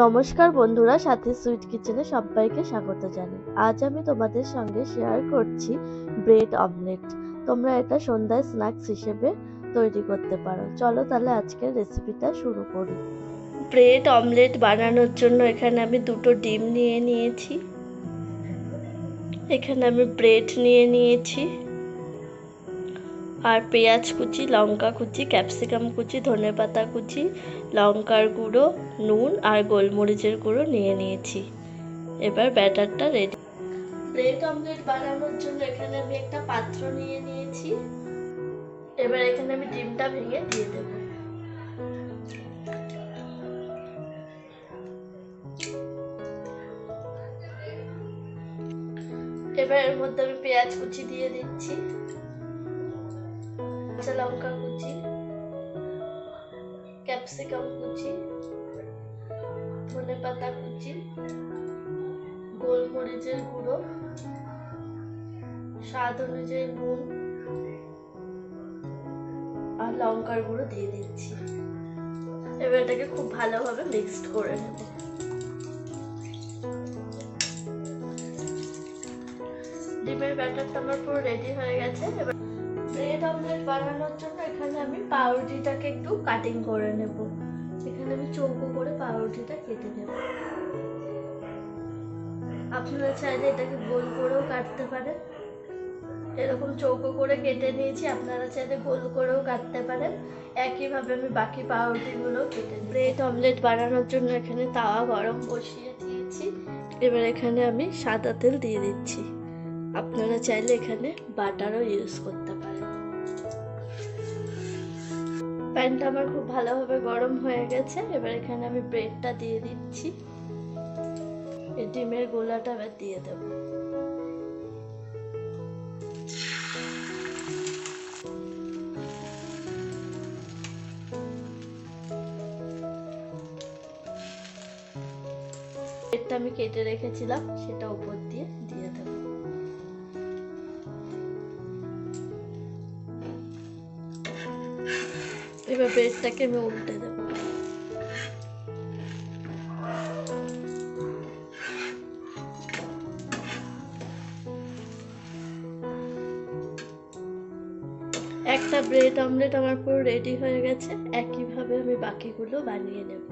নমস্কার বন্ধুরা, সাথে সুইট কিচেনে সবাইকে স্বাগত জানাই। আজ আমি তোমাদের সঙ্গে শেয়ার করছি ব্রেড অমলেট তোমরা এটা সন্ধ্যায় স্ন্যাক্স হিসেবে তৈরি করতে পারো। চলো তাহলে আজকের রেসিপিটা শুরু করি। ব্রেড অমলেট বানানোর জন্য এখানে আমি দুটো ডিম নিয়ে নিয়েছি। এখানে আমি ব্রেড নিয়ে নিয়েছি। আর পেঁয়াজ কুচি, লঙ্কা কুচি, ক্যাপসিকাম কুচি, ধনেপাতা কুচি, লঙ্কার গুঁড়ো, নুন আর গোলমরিচের গুঁড়ো নিয়ে নিয়েছি। এবার ব্যাটারটা রেডি ব্রেড অমলেট বানানোর জন্য এখানে আমি একটা পাত্র নিয়ে নিয়েছি। এবার এখানে আমি ডিমটা ভেঙে দিয়ে দেব। এবার এর মধ্যে আমি পেঁয়াজ কুচি দিয়ে দিচ্ছি। কাঁচা লঙ্কা কুচি ক্যাপসিকাম কুচি, ধনে পাতা কুচি, গোলমরিচের গুঁড়ো, স্বাদ অনুযায়ী নুন আর লঙ্কার গুঁড়ো দিয়ে দিচ্ছি। এবার এটাকে খুব ভালোভাবে মিক্সড করে নেব। ডিমের ব্যাটারটা আমার পুরো রেডি হয়ে গেছে। এবার ব্রেড অমলেট বানানোর জন্য এখানে আমি পাউরুটিটাকে একটু কাটিং করে নেব। এখানে আমি চৌকো করে পাউরুটিটা কেটে নেব। আপনারা চাইলে এটাকে গোল করেও কাটতে পারেন। এরকম চৌকো করে কেটে নিয়েছি, আপনারা চাইলে গোল করেও কাটতে পারেন। একইভাবে আমি বাকি পাউরুটিগুলো কেটে ব্রেড অমলেট বানানোর জন্য এখানে তাওয়া গরম বসিয়ে দিয়েছি। এবার এখানে আমি সাদা তেল দিয়ে দিচ্ছি। আপনারা চাইলে এখানে বাটারও ইউজ করতে পারেন। প্যানটা আমার খুব ভালোভাবে গরম হয়ে গেছে। এবার এখানে আমি ব্রেডটা দিয়ে দিচ্ছি। এই ডিমের গোলাটা এবার দিয়ে দেব। ব্রেডটা আমি কেটে রেখেছিলাম, সেটা উপর দিয়ে দিয়ে দেবো। এবার ব্রেডটাকে আমি উল্টে দেব। একটা ব্রেড অমলেট আমার পুরো রেডি হয়ে গেছে, একইভাবে আমি বাকিগুলো বানিয়ে নেব।